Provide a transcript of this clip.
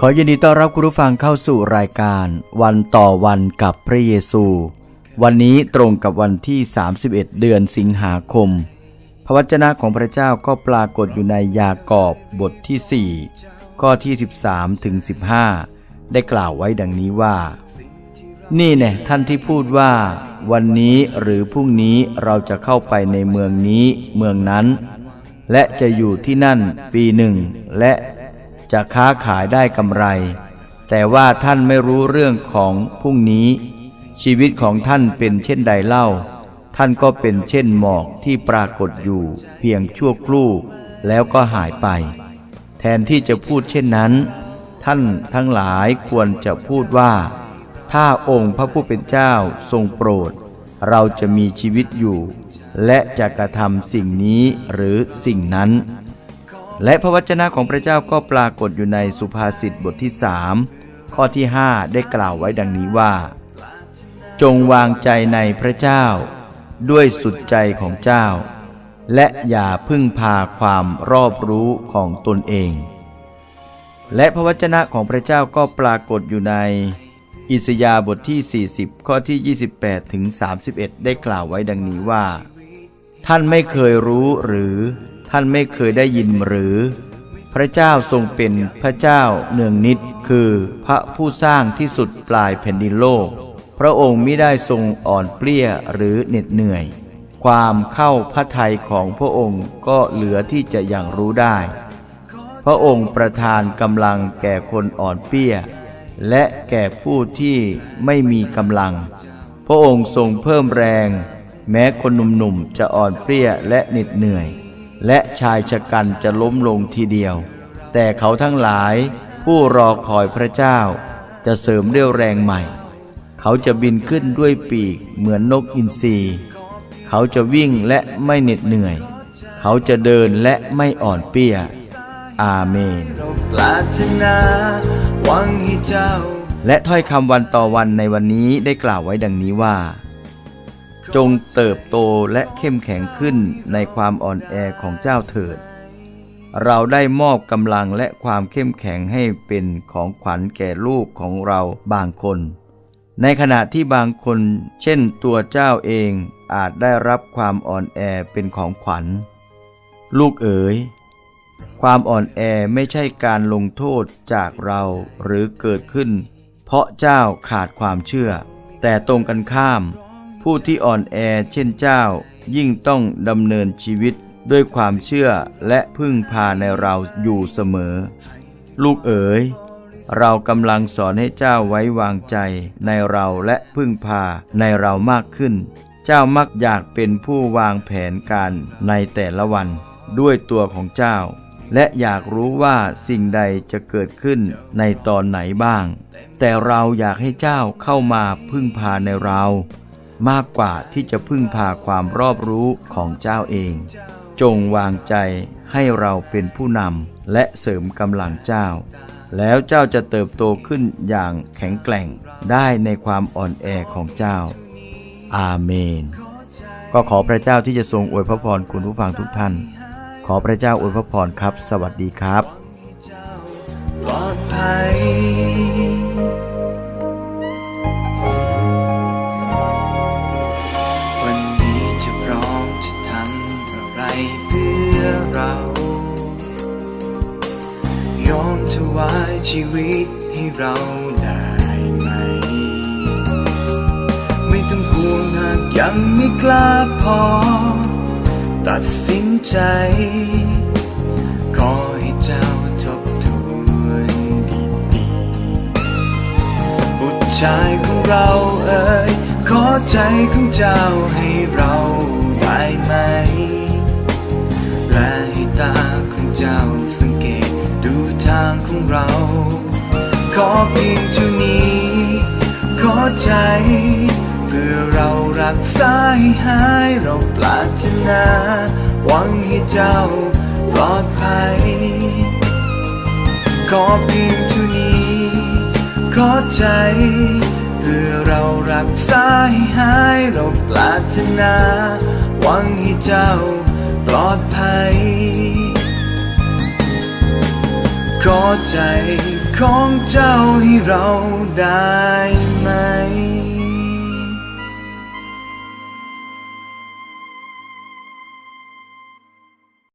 ขอยินดีต้อนรับคุณผู้ฟังเข้าสู่รายการ วันต่อวันกับพระเยซู วันนี้ตรงกับวันที่ 31 เดือนสิงหาคม พระวจนะของพระเจ้าก็ปรากฏอยู่ในยากอบบทที่ 4 ข้อที่ 13ถึง15 ได้กล่าวไว้ดังนี้ว่า นี่แน่ท่านที่พูดว่า วันนี้หรือพรุ่งนี้เราจะเข้าไปในเมืองนี้เมืองนั้น และจะอยู่ที่นั่นปีหนึ่งและ จะค้าขายได้กำไร แต่ว่าท่านไม่รู้เรื่องของพรุ่งนี้ ชีวิตของท่านเป็นเช่นใดเล่า ท่านก็เป็นเช่นหมอกที่ปรากฏอยู่ เพียงชั่วครู่แล้วก็หายไป แทนที่จะพูดเช่นนั้น ท่านทั้งหลายควรจะพูดว่า ถ้าองค์พระผู้เป็นเจ้าทรงโปรด เราจะมีชีวิตอยู่ และจะกระทำสิ่งนี้หรือสิ่งนั้น และพระวจนะของพระเจ้าก็ปรากฏอยู่ในสุภาษิตบทที่สามข้อที่ห้าได้กล่าวไว้ดังนี้ว่า จงวางใจในพระเจ้า ด้วยสุดใจของเจ้า และอย่าพึ่งพาความรอบรู้ของตนเอง และพระวจนะของพระเจ้าก็ปรากฏอยู่ในอิสยาห์บทที่ 40 ข้อที่ 28ถึง31 ได้กล่าวไว้ดังนี้ว่า ท่านไม่เคยรู้หรือ ท่านไม่เคยได้ยินหรือ พระเจ้าทรงเป็นพระเจ้าเนืองนิดคือพระผู้สร้างที่สุดปลายแผ่นดินโลก พระองค์ไม่ได้ทรงอ่อนเปลี้ยหรือเหน็ดเหนื่อย ความเข้าพระทัยของพระองค์ก็เหลือที่จะอย่างรู้ได้ พระองค์ประทานกำลังแก่คนอ่อนเปี้ย และแก่ผู้ที่ไม่มีกำลัง พระองค์ทรงเพิ่มแรง แม้คนหนุ่มๆจะอ่อนเปรี้ยและเหน็ดเหนื่อย และชายชะกันจะล้มลงทีเดียว แต่เขาทั้งหลายผู้รอคอยพระเจ้า จะเสริมเรี่ยวแรงใหม่ เขาจะบินขึ้นด้วยปีกเหมือนนกอินทรีเขาจะวิ่งและไม่เหน็ดเหนื่อย เขาจะเดินและไม่อ่อนเปี้ย อาเมน และถ้อยคำวันต่อวันในวันนี้ได้กล่าวไว้ดังนี้ว่า จงเติบโตและเข้มแข็งขึ้นในความอ่อนแอของเจ้าเถิด เราได้มอบกำลังและความเข้มแข็งให้เป็นของขวัญแก่ลูกของเราบางคน ในขณะที่บางคน เช่นตัวเจ้าเองอาจได้รับความอ่อนแอเป็นของขวัญ ลูกเอ๋ย ความอ่อนแอไม่ใช่การลงโทษจากเราหรือเกิดขึ้น เพราะเจ้าขาดความเชื่อ แต่ตรงกันข้าม ผู้ที่อ่อนแอเช่นเจ้า ยิ่งต้องดำเนินชีวิตด้วยความเชื่อและพึ่งพาในเราอยู่เสมอ ลูกเอ๋ย เรากำลังสอนให้เจ้าไว้วางใจในเราและพึ่งพาในเรามากขึ้น เจ้ามักอยากเป็นผู้วางแผนการในแต่ละวันด้วยตัวของเจ้า และอยากรู้ว่าสิ่งใดจะเกิดขึ้นในตอนไหนบ้าง แต่เราอยากให้เจ้าเข้ามาพึ่งพาในเรา มากกว่าที่จะพึ่งพาความรอบรู้ของเจ้าเอง จงวางใจให้เราเป็นผู้นำและเสริมกำลังเจ้า แล้วเจ้าจะเติบโตขึ้นอย่างแข็งแกร่งได้ในความอ่อนแอของเจ้า อาเมน ก็ขอพระเจ้าที่จะทรงอวยพระพรคุณผู้ฟังทุกท่าน ขอพระเจ้าอวยพระพรครับ สวัสดีครับปลอดภัย เรา ยอมถวายชีวิตให้เราได้ไหม ไม่ต้องห่วงหากยังไม่กล้าพอ ตัดสินใจ ขอให้เจ้าทบทวนดีๆบุตรชายของเราเอ่ยขอใจของเจ้าให้เราได้ไหม เจ้าสังเกตดูทางของเรา ขอเพียงเท่านี้ ขอใจ เพื่อเรารักษาให้หายเราปรารถนา หวังให้เจ้าปลอดภัย ขอเพียงเท่านี้ ขอใจ เพื่อเรารักษาให้หายเราปรารถนา หวังให้เจ้าปลอดภัย ขอใจของเจ้าให้เราได้